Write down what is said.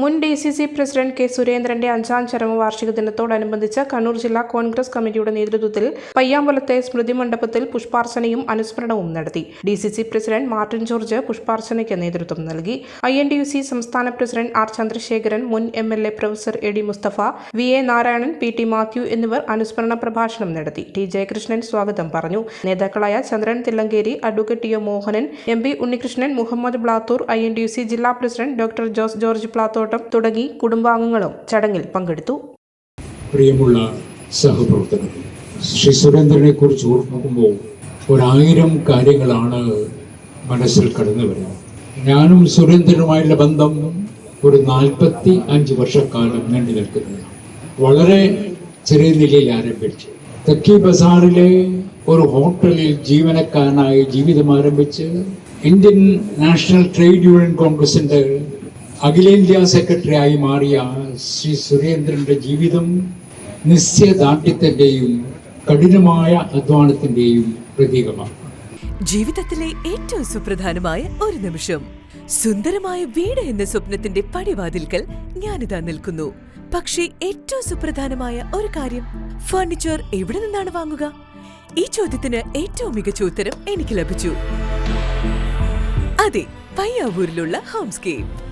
മുൻ D C C president K സുരേന്ദ്രന്റെ അഞ്ചാം ചരമ വാർഷിക ദിനത്തോടനുബന്ധിച്ച് കണ്ണൂർ ജില്ലാ കോൺഗ്രസ് കമ്മിറ്റിയുടെ നേതൃത്വത്തിൽ പയ്യാമ്പലത്തെ സ്മൃതി മണ്ഡപത്തിൽ പുഷ്പാർച്ചനയും അനുസ്മരണവും നടത്തി. D C C president Martin George പുഷ്പാർച്ചനയ്ക്ക് നേതൃത്വം നൽകി. I N D U C സംസ്ഥാന പ്രസിഡന്റ് ആർ ചന്ദ്രശേഖരൻ മുൻ M L A professor A D Mustafa V A Narayanan P T Mathew എന്നിവർ അനുസ്മരണ പ്രഭാഷണം നടത്തി. ടി ജയകൃഷ്ണൻ സ്വാഗതം പറഞ്ഞു. നേതാക്കളായ Chandran Thillankeri advocate T O Mohanan M P Unnikrishnan Muhammad Blathur I N D U C ജില്ലാ president doctor Jose George Plathottam തുടങ്ങി കുടുംബാംഗങ്ങളും ചടങ്ങിൽ പങ്കെടുത്തു. പ്രിയമുള്ള സഹപ്രവർത്തകർ ശ്രീ സുരേന്ദ്രനെ കുറിച്ച് ഓർമ്മിക്കുമ്പോൾ ഒരായിരം കാര്യങ്ങളാണ് മനസ്സിൽ കടന്നു വരുന്നത്. ഞാനും സുരേന്ദ്രനുമായുള്ള ബന്ധം ഒരു നാൽപ്പത്തി അഞ്ച് വർഷക്കാലം നീണ്ടു നിൽക്കുന്നതാണ്. വളരെ ചെറിയ നിലയിൽ ആരംഭിച്ചു. തെക്കി ബസാറിലെ ഒരു ഹോട്ടലിൽ ജീവനക്കാരനായി ജീവിതം ആരംഭിച്ച് ഇന്ത്യൻ നാഷണൽ ട്രേഡ് യൂണിയൻ കോൺഗ്രസിന്റെ അഖിലേന്ത്യാ സെക്രട്ടറിയായി മാറിയ ശ്രീ സുരേന്ദ്രന്റെ ജീവിതം നിശ്ചയദാർഢ്യത്തിന്റെയും കഠിനമായ അധ്വാനത്തിന്റെയും പ്രതീകമാണ്. ജീവിതത്തിലെ ഏറ്റവും സുപ്രധാനമായ ഒരു നിമിഷം. സുന്ദരമായ വീട് എന്ന സ്വപ്നത്തിന്റെ പടിവാതിൽക്കൽ ഞാനിതാ നിൽക്കുന്നു. പക്ഷേ ഏറ്റവും സുപ്രധാനമായ ഒരു കാര്യം ഫർണിച്ചർ എവിടെ നിന്നാണ് വാങ്ങുക? ഈ ചോദ്യത്തിന് ഏറ്റവും മികച്ച ഉത്തരം എനിക്ക് ലഭിച്ചു. അതെ പയ്യാവൂരിലുള്ള ഹോംസ്കേപ്പ്